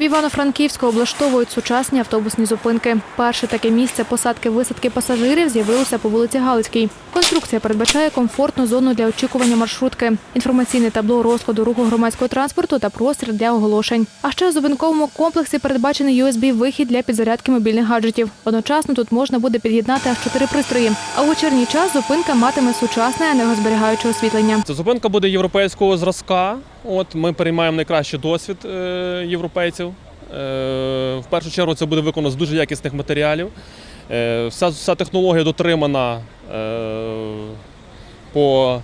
В Івано-Франківську облаштовують сучасні автобусні зупинки. Перше таке місце посадки висадки пасажирів з'явилося по вулиці Галицькій. Конструкція передбачає комфортну зону для очікування маршрутки, інформаційне табло розкладу руху громадського транспорту та простір для оголошень. А ще у зупинковому комплексі передбачений USB-вихід для підзарядки мобільних гаджетів. Одночасно тут можна буде під'єднати аж чотири пристрої. А у вечірній час зупинка матиме сучасне енергозберігаюче освітлення. Зупинка буде європейського зразка. От ми переймаємо найкращий досвід е, європейців. Е, в першу чергу це буде виконано з дуже якісних матеріалів. Е, вся, вся технологія дотримана по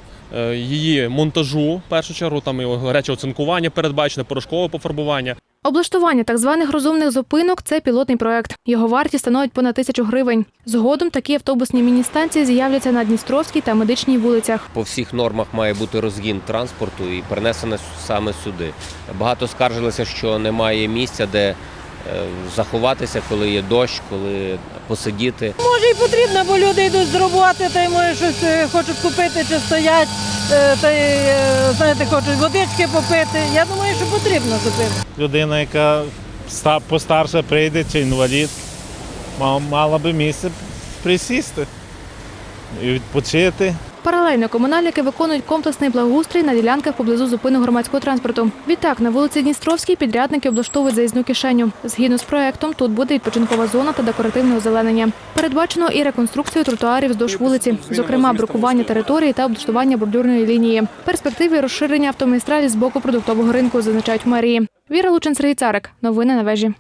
її монтажу. В першу чергу там його гаряче оцинкування передбачене, порошкове пофарбування. Облаштування так званих розумних зупинок це пілотний проект. Його вартість становить понад тисячу гривень. Згодом такі автобусні міні-станції з'являться на Дністровській та медичній вулицях. По всіх нормах має бути розгін транспорту і перенесене саме сюди. Багато скаржилися, що немає місця, де е, заховатися, коли є дощ, коли посидіти. Може і потрібно, бо люди йдуть з роботи, та й може щось е, хочуть купити чи стоять, та й е, знаєте, хочуть водички попити. Я думаю, що потрібно зупинити. людина, яка постарше прийде чи інвалід, мала би місце присісти і відпочити. Паралельно комунальники виконують комплексний благоустрій на ділянках поблизу зупинок громадського транспорту. Відтак на вулиці Дністровській підрядники облаштовують заїзну кишеню. Згідно з проектом, тут буде відпочинкова зона та декоративне озеленення. Передбачено і реконструкцію тротуарів вздовж вулиці, зокрема брукування території та облаштування бордюрної лінії. В перспективі розширення автомагістралі з боку продуктового ринку, зазначають в мерії. Віра Лучин, Сергій Царик. Новини на вежі.